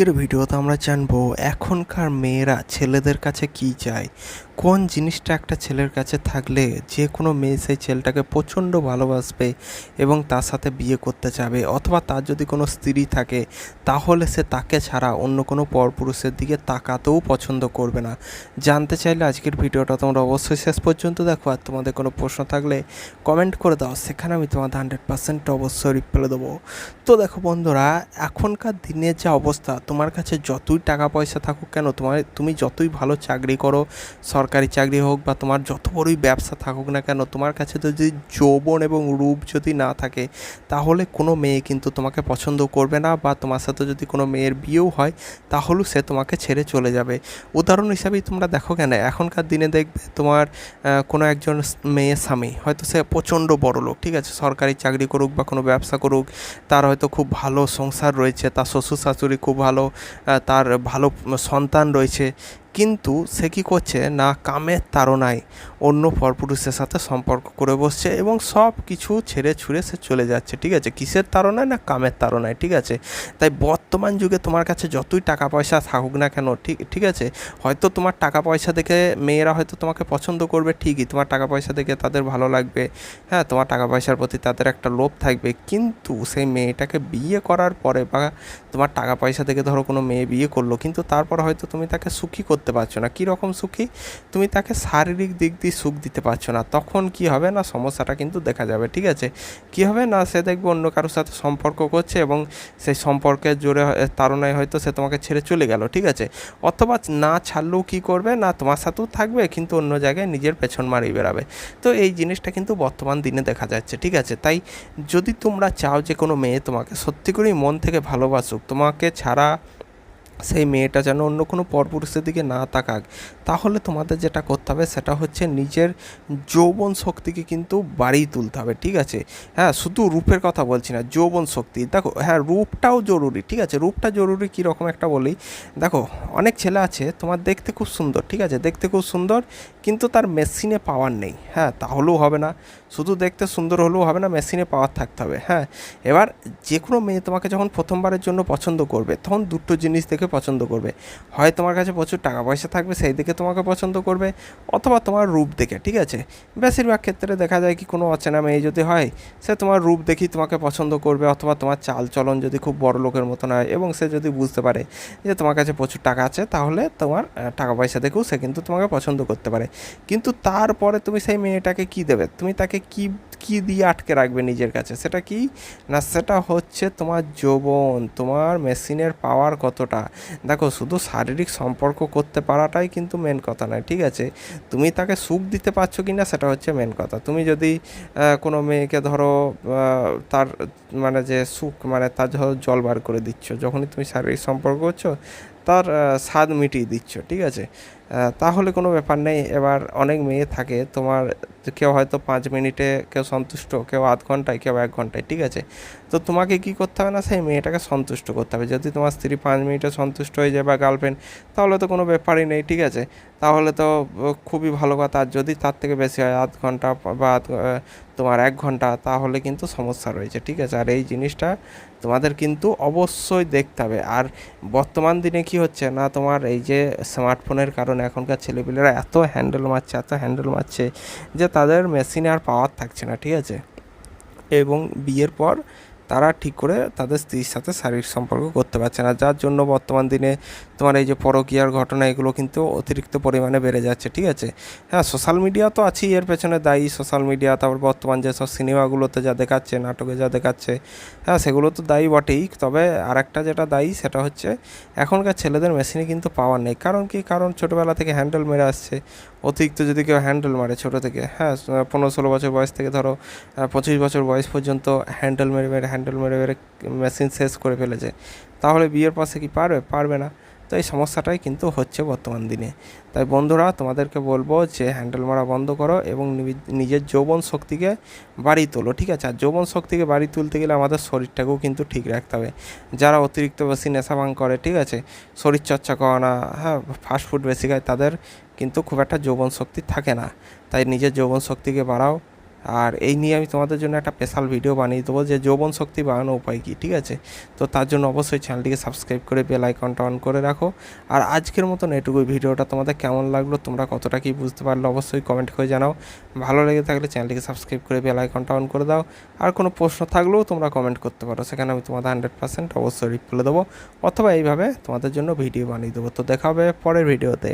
আজকের ভিডিওতে আমরা জানব এখনকার মেয়েরা ছেলেদের কাছে কি চায়? কোন জিনিসটা একটা ছেলের কাছে থাকলে যে কোনো মেয়ে সেই ছেলেটাকে প্রচণ্ড ভালোবাসবে এবং তার সাথে বিয়ে করতে চাবে? অথবা তার যদি কোনো স্ত্রী থাকে, তাহলে সে তাকে ছাড়া অন্য কোনো পরপুরুষের দিকে তাকাতেও পছন্দ করবে না। জানতে চাইলে আজকের ভিডিওটা তোমরা অবশ্যই শেষ পর্যন্ত দেখো। আর তোমাদের কোনো প্রশ্ন থাকলে কমেন্ট করে দাও। সেখানে আমি তোমাদের হান্ড্রেড পার্সেন্ট অবশ্যই রিপ্লাই দেবো। তো দেখো বন্ধুরা, এখনকার দিনের যে অবস্থা, তোমার কাছে যতই টাকা পয়সা থাকুক কেন তোমার তুমি যতই ভালো চাকরি করো, সরকারি চাকরি হোক বা তোমার যত বড়ই ব্যবসা থাকুক না কেন, তোমার কাছে তো যদি যৌবন এবং রূপ যদি না থাকে, তাহলে কোনো মেয়ে কিন্তু তোমাকে পছন্দ করবে না বা তোমার সাথে যদি কোনো মেয়ের বিয়েও হয়, তাহলেও সে তোমাকে ছেড়ে চলে যাবে। উদাহরণ হিসাবেই তোমরা দেখো কেন, এখনকার দিনে দেখবে তোমার কোনো একজন মেয়ে স্বামী, হয়তো সে প্রচণ্ড বড় লোক, ঠিক আছে? সরকারি চাকরি করুক বা কোনো ব্যবসা করুক, তার হয়তো খুব ভালো সংসার রয়েছে, তার শ্বশুর শাশুড়ি খুব ভালো তার ভালো সন্তান রয়েছে কিন্তু সে কী করছে? না, কামের তাড়নায় অন্য পরপুরুষের সাথে সম্পর্ক করে বসছে এবং সব কিছু ছেড়ে ছুঁড়ে সে চলে যাচ্ছে, ঠিক আছে? কিসের তাড়নায় না কামের তাড়নায়, ঠিক আছে? তাই বর্তমান যুগে তোমার কাছে যতই টাকা পয়সা থাকুক না কেন, ঠিক ঠিক আছে? হয়তো তোমার টাকা পয়সা দেখে মেয়েরা হয়তো তোমাকে পছন্দ করবে, ঠিকই। তোমার টাকা পয়সা দেখে তাদের ভালো লাগবে। হ্যাঁ তোমার টাকা পয়সার প্রতি তাদের একটা লোভ থাকবে। কিন্তু সেই মেয়েটাকে বিয়ে করার পরে বা তোমার টাকা পয়সা দেখে ধরো কোনো মেয়ে বিয়ে করল, কিন্তু তারপর হয়তো তুমি তাকে সুখী করতে পারছ না। কী রকম সুখী? তুমি তাকে শারীরিক দিক দিয়ে সুখ দিতে পারছ না। তখন কি হবে না সমস্যাটা কিন্তু দেখা যাবে, ঠিক আছে? কি হবে না সে দেখবে অন্য কারোর সাথে সম্পর্ক করছে এবং সেই সম্পর্কের জোরে তাড়নায় হয়তো সে তোমাকে ছেড়ে চলে গেল, ঠিক আছে? অথবা না ছাড়লেও কী করবে? না তোমার সাথেও থাকবে, কিন্তু অন্য জায়গায় নিজের পেছন মারিয়ে বেড়াবে। তো এই জিনিসটা কিন্তু বর্তমান দিনে দেখা যাচ্ছে, ঠিক আছে? তাই যদি তোমরা চাও যে কোনো মেয়ে তোমাকে সত্যি করেই মন থেকে ভালোবাসুক, তোমাকে ছাড়া সেই মেয়েটা যেন অন্য কোনো পরপুরুষের দিকে না তাকাক। তাহলে তোমাদের যেটা করতে হবে সেটা হচ্ছে নিজের যৌবন শক্তিকে কিন্তু বাড়িয়ে তুলতে হবে, ঠিক আছে? হ্যাঁ শুধু রূপের কথা বলছি না, যৌবন শক্তি। দেখো হ্যাঁ রূপটাও জরুরি, ঠিক আছে? রূপটা জরুরি কীরকম একটা বলি? দেখো, অনেক ছেলে আছে, তোমার দেখতে খুব সুন্দর, ঠিক আছে? দেখতে খুব সুন্দর, কিন্তু তার মেশিনে পাওয়ার নেই হ্যাঁ? তাহলেও হবে না। শুধু দেখতে সুন্দর হলেও হবে না, মেশিনে পাওয়ার থাকতে হবে হ্যাঁ? এবার যে কোনো মেয়ে তোমাকে যখন প্রথমবারের জন্য পছন্দ করবে, তখন দুটো জিনিস দেখে পছন্দ করবে। হয় তোমার কাছে প্রচুর টাকা পয়সা থাকবে, সেই দিকে তোমাকে পছন্দ করবে, অথবা তোমার রূপ দেখে, ঠিক আছে? বেশিরভাগ ক্ষেত্রে দেখা যায় কি কোনো অচেনা মেয়ে যদি হয়, সে তোমার রূপ দেখেই তোমাকে পছন্দ করবে, অথবা তোমার চাল চলন যদি খুব বড় লোকের মতন হয়, এবং সে যদি বুঝতে পারে যে তোমার কাছে প্রচুর টাকা আছে, তাহলে তোমার টাকা পয়সা দেখেও সে কিন্তু তোমাকে পছন্দ করতে পারে। কিন্তু তারপরে তুমি সেই মেয়েটাকে কি দেবে? তুমি তাকে কি কি দিয়ে আটকে রাখবে নিজের কাছে? সেটা কি? না, সেটা হচ্ছে তোমার যৌবন, তোমার মেশিনের পাওয়ার কতটা? দেখো, শুধু শারীরিক সম্পর্ক করতে পারাটাই কিন্তু মেন কথা নয়, ঠিক আছে? তুমি তাকে সুখ দিতে পারছ কি না সেটা হচ্ছে মেন কথা। তুমি যদি কোনো মেয়েকে ধরো তার মানে যে সুখ মানে তার ধরো জল বার করে দিচ্ছ, যখনই তুমি শারীরিক সম্পর্ক করছ তার স্বাদ মিটিয়ে দিচ্ছ, ঠিক আছে? তাহলে কোনো ব্যাপার নেই। এবার অনেক মেয়ে থাকে, তোমার কেউ হয়তো পাঁচ মিনিটে, কেউ সন্তুষ্ট, কেউ আধ ঘন্টায়, কেউ এক ঘন্টায়, ঠিক আছে? তো তোমাকে কি করতে হবে না, সেই মেয়েটাকে সন্তুষ্ট করতে হবে। যদি তোমার স্ত্রী পাঁচ মিনিটে সন্তুষ্ট হয়ে যায় বা গার্লফ্রেন্ড তাহলে তো কোনো ব্যাপারই নেই, ঠিক আছে? তাহলে তো খুবই ভালো কথা। আর যদি তার থেকে বেশি হয় আধ ঘণ্টা বা তোমার এক ঘণ্টা, তাহলে কিন্তু সমস্যা রয়েছে, ঠিক আছে? আর এই জিনিসটা তোমাদের কিন্তু অবশ্যই দেখতে হবে। আর বর্তমান দিনে কি হচ্ছে না, তোমার এই যে স্মার্টফোনের কারণে এখনকার ছেলেপিলেরা এত হ্যান্ডেল মারছে, এত হ্যান্ডেল মারছে যে তাদের মেশিনে আর পাওয়ার থাকছে না, ঠিক আছে? এবং বিয়ের পর তারা ঠিক করে তাদের স্ত্রীর সাথে শারীরিক সম্পর্ক করতে পারছে না। যার জন্য বর্তমান দিনে তোমার এই যে পরকীয়ার ঘটনা, এগুলো কিন্তু অতিরিক্ত পরিমাণে বেড়ে যাচ্ছে, ঠিক আছে? হ্যাঁ সোশ্যাল মিডিয়া তো আছেই, এর পেছনে দায়ী সোশ্যাল মিডিয়া তারপর বর্তমান যেসব সিনেমাগুলোতে যা দেখাচ্ছে, নাটকে যা দেখাচ্ছে হ্যাঁ সেগুলো তো দায়ী বটেই। তবে আরেকটা যেটা দায়ী, সেটা হচ্ছে এখনকার ছেলেদের মেশিনে কিন্তু পাওয়ার নেই। কারণ কি? কারণ ছোটোবেলা থেকে হ্যান্ডেল মেরে আসছে। অতিরিক্ত যদি কেউ হ্যান্ডেল মারে ছোটো থেকে হ্যাঁ পনেরো ষোলো বছর বয়স থেকে ধরো পঁচিশ বছর বয়স পর্যন্ত হ্যান্ডেল মেরে মেরে হ্যান্ডেল মেরে মেরে মেশিন শেষ করে ফেলেছে, তাহলে বিয়ের পাশে কি পারবে? পারবে না। তো এই সমস্যাটাই কিন্তু হচ্ছে বর্তমান দিনে। তাই বন্ধুরা, তোমাদেরকে বলব যে হ্যান্ডেল মারা বন্ধ করো এবং নিজের যৌবন শক্তিকে বাড়িয়ে তোলো, ঠিক আছে? আর যৌবন শক্তিকে বাড়িয়ে তুলতে গেলে আমাদের শরীরটাকেও কিন্তু ঠিক রাখতে হবে। যারা অতিরিক্ত বেশি নেশা ভাঙ করে, ঠিক আছে? শরীরচর্চা করে না হ্যাঁ ফাস্ট ফুড বেশি খায়, তাদের কিন্তু খুব একটা যৌবন শক্তি থাকে না। তাই নিজের যৌবন শক্তিকে বাড়াও। আর এই নিয়ে আমি তোমাদের জন্য একটা স্পেশাল ভিডিও বানিয়ে দেবো যে যৌবন শক্তি বাড়ানোর উপায় কী, ঠিক আছে? তো তার জন্য অবশ্যই চ্যানেলটিকে সাবস্ক্রাইব করে বেল আইকনটা অন করে রাখো। আর আজকের মতন এটুকুই ভিডিওটা তোমাদের কেমন লাগল, তোমরা কতটা কি বুঝতে পারলে অবশ্যই কমেন্ট করে জানাও। ভালো লেগে থাকলে চ্যানেলটিকে সাবস্ক্রাইব করে বেল আইকনটা অন করে দাও। আর কোনো প্রশ্ন থাকলেও তোমরা কমেন্ট করতে পারো। সেখানে আমি তোমাদের হান্ড্রেড পার্সেন্ট অবশ্যই রিপ্লাই দেবো। অথবা এইভাবে তোমাদের জন্য ভিডিও বানিয়ে দেবো। তো দেখা হবে পরের ভিডিওতে